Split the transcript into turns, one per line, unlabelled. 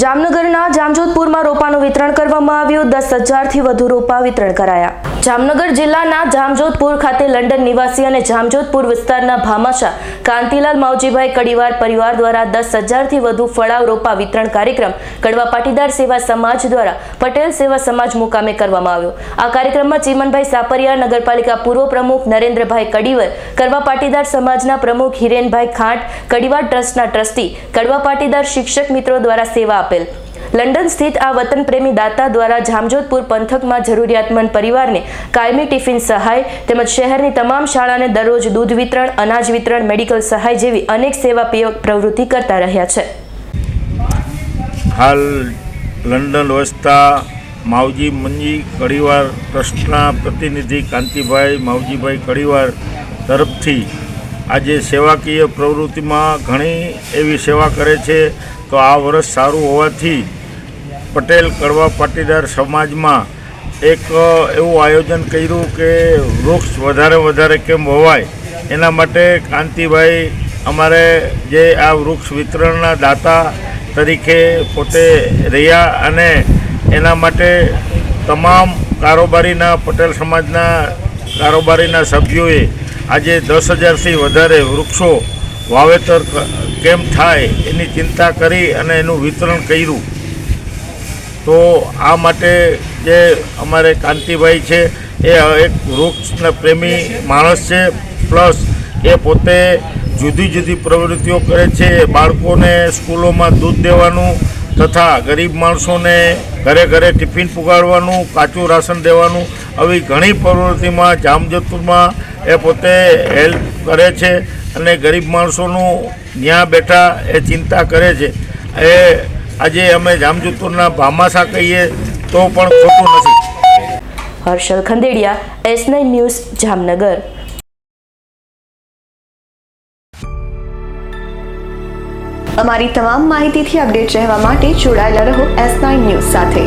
જામનગરના જામજોધપુરમાં રોપાનું વિતરણ કરવામાં આવ્યું. દસ હજારથી વધુ રોપા વિતરણ કરાયા. જામનગર જિલ્લાના જામજોધપુર ખાતે લંડન નિવાસી અને જામજોધપુર વિસ્તારના ભામાશા કાંતિલાલ માવજીભાઈ કડીવાર પરિવાર દ્વારા દસ હજારથી વધુ ફળાવ રોપા વિતરણ કાર્યક્રમ કડવા પાટીદાર સેવા સમાજ દ્વારા પટેલ સેવા સમાજ મુકામે કરવામાં આવ્યો. આ કાર્યક્રમમાં ચીમનભાઈ સાપરિયા, નગરપાલિકા પૂર્વ પ્રમુખ નરેન્દ્રભાઈ કડીવર, કડવા પાટીદાર સમાજના પ્રમુખ હિરેનભાઈ ખાંટ, કડીવાર ટ્રસ્ટના ટ્રસ્ટી, કડવા પાટીદાર શિક્ષક મિત્રો દ્વારા સેવા આપેલ. લંડન સ્થિત આ વતન પ્રેમી દાતા દ્વારા જામજોધપુર પંથકમાં જરૂરિયાતમંદ પરિવારને કાયમી ટિફિન સહાય તેમજ શહેરની તમામ શાળાને દરરોજ દૂધ વિતરણ, અનાજ વિતરણ, મેડિકલ સહાય જેવી અનેક સેવા પ્રવૃત્તિ કરતા રહ્યા છે.
હાલ લંડન વસતા માવજી મંજી કડીવાર ટ્રસ્ટના પ્રતિનિધિ કાંતિભાઈ, માવજીભાઈ કડીવાર તરફથી આજે સેવાકીય પ્રવૃત્તિમાં ઘણી એવી સેવા કરે છે. તો આ વર્ષ સારું હોવાથી પટેલ કડવા પાટીદાર સમાજમાં એક એવું આયોજન કર્યું કે વૃક્ષ વધારે વધારે કેમ વવાય, એના માટે કાંતિભાઈ અમારે જે આ વૃક્ષ વિતરણના દાતા તરીકે પોતે રહ્યા અને એના માટે તમામ કારોબારીના, પટેલ સમાજના કારોબારીના સભ્યોએ આજે દસ હજારથી વધારે વૃક્ષો વાવેતર કેમ થાય એની ચિંતા કરી અને એનું વિતરણ કર્યું. તો આ માટે જે અમારે કાંતિભાઈ છે, એ એક વૃક્ષના પ્રેમી માણસ છે, પ્લસ એ પોતે જુદી જુદી પ્રવૃત્તિઓ કરે છે બાળકોને સ્કૂલોમાં દૂધ દેવાનું તથા ગરીબ માણસોને ઘરે ઘરે ટિફિન પુગાડવાનું, કાચું રાશન દેવાનું, આવી ઘણી પ્રવૃત્તિમાં જામજતુરમાં એ પોતે હેલ્પ કરે છે અને ગરીબ માણસોનું ત્યાં બેઠા એ ચિંતા કરે છે. એ આજે અમે જામજોધપુરના ભામાસા કહીએ તો પણ ખોટું નથી.
Harshal Khandedia S nine news Jamnagar.
અમારી તમામ માહિતીથી અપડેટ રહેવા માટે જોડાયેલા રહો એસ નાઇન ન્યૂઝ સાથે.